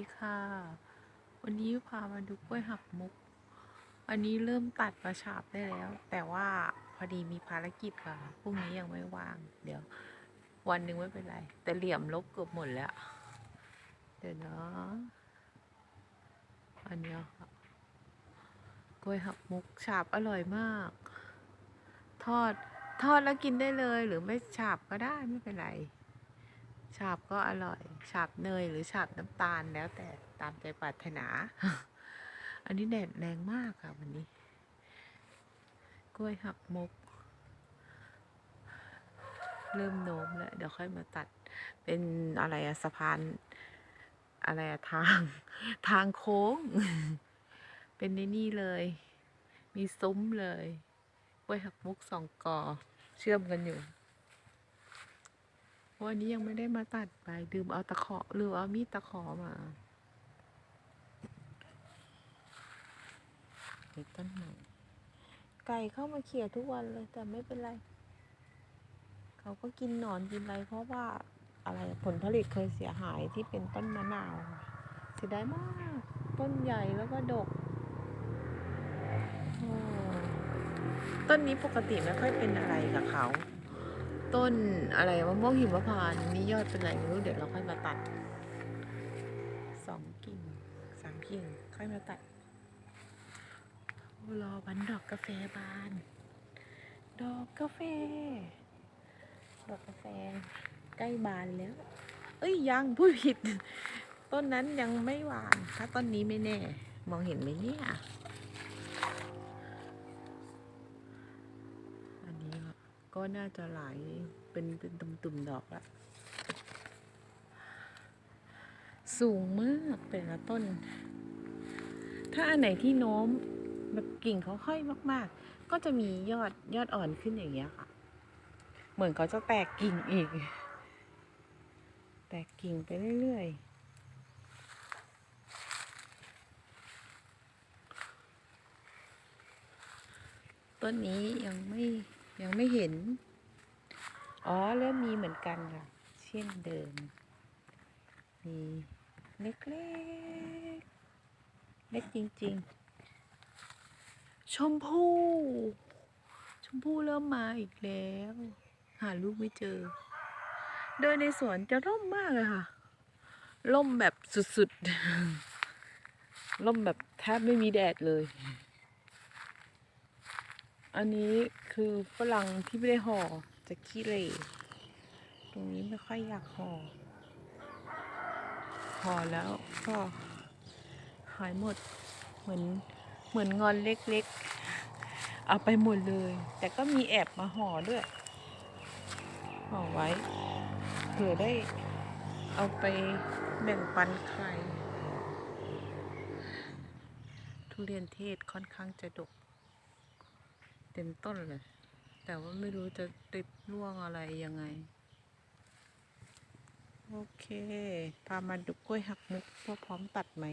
ดีค่ะ วันนี้พามาดูกล้วยหักมุก อันนี้เริ่มตัดมาฉาบได้แล้ว แต่ว่าพอดีมีภารกิจค่ะพรุ่งนี้ยังไม่ว่าง เดี๋ยว วันหนึ่งไม่เป็นไร แต่เหลี่ยมลบเกือบหมดแล้ว เดี๋ยวนะอันนี้ค่ะกล้วยหักมุกฉาบอร่อยมาก ทอดทอดแล้วกินได้เลยหรือไม่ฉาบก็ได้ไม่เป็นไร ฉาบก็อร่อย ฉาบเนยหรือฉาบน้ำตาลแล้วแต่ตามใจปรารถนา อันนี้แดดแรงมากค่ะวันนี้ กล้วยหักมุกเริ่มโน้มแล้ว เดี๋ยวค่อยมาตัด เป็นอะไรอะสะพาน อะไรอะทาง ทางโค้ง เป็นในนี่เลย มีซุ้มเลย กล้วยหักมุกสองกอ เชื่อมกันอยู่ วันนี้ยังไม่ได้มาตัดไปลืมเอาตะขอหรือเอามีดตะขอมาเห็นต้นไหนไก่เข้ามาเขี่ยทุกวันเลย แต่ไม่เป็นไร เขาก็กินหนอนกินอะไรเพราะว่าอะไรผลผลิตเคยเสียหายที่เป็นต้นมะนาวเสียดายมาก ต้นใหญ่แล้วก็ดกโอ้ต้นนี้ปกติไม่ค่อยเป็นอะไรกับเขา ต้นอะไรมะม่วงหิมพานต์นี่ยอดเป็นอะไรไม่รู้เดี๋ยวเราค่อยมาตัดสองกิ่งสามกิ่งค่อยมาตัดรอวันดอกกาแฟบาน ดอกกาแฟ ดอกกาแฟ ใกล้บานแล้ว เอ้ยยังพูดผิด ต้นนั้นยังไม่หวาน ถ้าต้นนี้ไม่แน่ มองเห็นไหมเนี่ย อันนี้ ก็น่าจะไหลเป็นเป็นตุ่มๆดอกละสูงมากแต่ละต้น ถ้าอันไหนที่โน้มแบบกิ่งเขาค่อยมาก ๆ ก็จะมียอดยอดอ่อนขึ้นอย่างเงี้ยค่ะ เหมือนเขาจะแตกกิ่งอีก แตกกิ่งไปเรื่อยๆต้นนี้ยังไม่ ยังไม่เห็น อ๋อ เริ่มมีเหมือนกันค่ะ เช่นเดิม มีเล็กๆเล็กจริง ๆ ชมพู่ ชมพู่เริ่มมาอีกแล้ว หาลูกไม่เจอ เดินในสวนจะร่มมากเลยค่ะ ร่มแบบสุดๆ ร่มแบบแทบไม่มีแดดเลย อันนี้คือฝรั่งที่ไม่ได้ห่อจะขี้เหร่ตรงนี้ไม่ค่อยอยากห่อ ห่อแล้วก็หายหมด เหมือนเหมือนงอนเล็กๆ เอาไปหมดเลย แต่ก็มีแอบมาห่อด้วย ห่อไว้ เผื่อได้เอาไปแบ่งปันใคร ทุเรียนเทศค่อนข้างจะดก เต็มต้นเลย แต่ว่าไม่รู้จะติดร่วงอะไรยังไง โอเค พามาดูกล้วยหักมุกว่าพร้อมตัดไหม